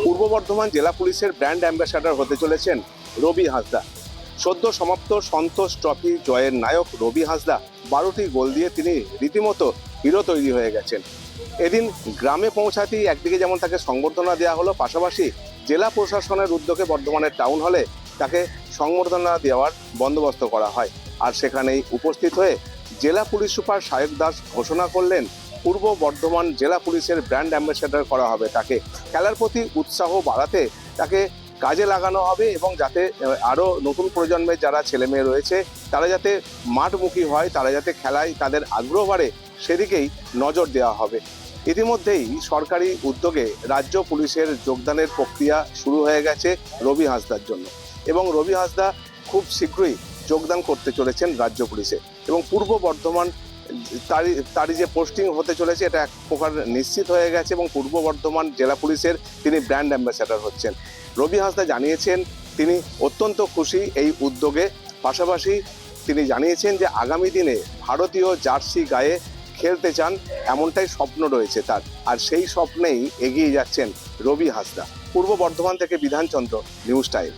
পূর্ব বর্ধমান জেলা পুলিশের brand ambassador হতে চলেছেন রবি হাসদা। সদ্য সমাপ্ত সন্তোষ ট্রফি জয়ের নায়ক রবি হাসদা বারোটি গোল দিয়ে তিনি রীতিমতো হিরো তৈরি হয়ে গেছেন। এদিন গ্রামে পৌঁছাতেই একদিকে যেমন তাকে সংবর্ধনা দেওয়া হলো, পাশাপাশি জেলা প্রশাসনের উদ্যোগে বর্ধমানের টাউন হলে তাকে সংবর্ধনা দেওয়ার বন্দোবস্ত করা হয়। আর সেখানেই উপস্থিত হয়ে জেলা পুলিশ সুপার সায়ক দাস ঘোষণা করলেন পূর্ব বর্ধমান জেলা পুলিশের ব্র্যান্ড অ্যাম্বাসেডর করা হবে তাকে। খেলার প্রতি উৎসাহ বাড়াতে তাকে কাজে লাগানো হবে এবং যাতে আরও নতুন প্রজন্মের যারা ছেলে মেয়ে রয়েছে, তারা যাতে মাঠমুখী হয়, তারা যাতে খেলায় তাদের আগ্রহ বাড়ে, সেদিকেই নজর দেওয়া হবে। ইতিমধ্যেই সরকারি উদ্যোগে রাজ্য পুলিশের যোগদানের প্রক্রিয়া শুরু হয়ে গেছে রবি হাসদার জন্য। এবং রবি হাসদা খুব শীঘ্রই যোগদান করতে চলেছেন রাজ্য পুলিশে। এবং পূর্ব বর্ধমান তারই তারই যে পোস্টিং হতে চলেছে, এটা এক প্রকার নিশ্চিত হয়ে গেছে এবং পূর্ব বর্ধমান জেলা পুলিশের তিনি ব্র্যান্ড অ্যাম্বাসেডর হচ্ছেন। রবি হাসদা জানিয়েছেন, তিনি অত্যন্ত খুশি এই উদ্যোগে। পাশাপাশি তিনি জানিয়েছেন যে, আগামী দিনে ভারতীয় জার্সি গায়ে খেলতে চান এমনটাই স্বপ্ন রয়েছে তার। আর সেই স্বপ্নেই এগিয়ে যাচ্ছেন রবি হাসদা। পূর্ব বর্ধমান থেকে বিধানচন্দ্র, নিউজ টাইম।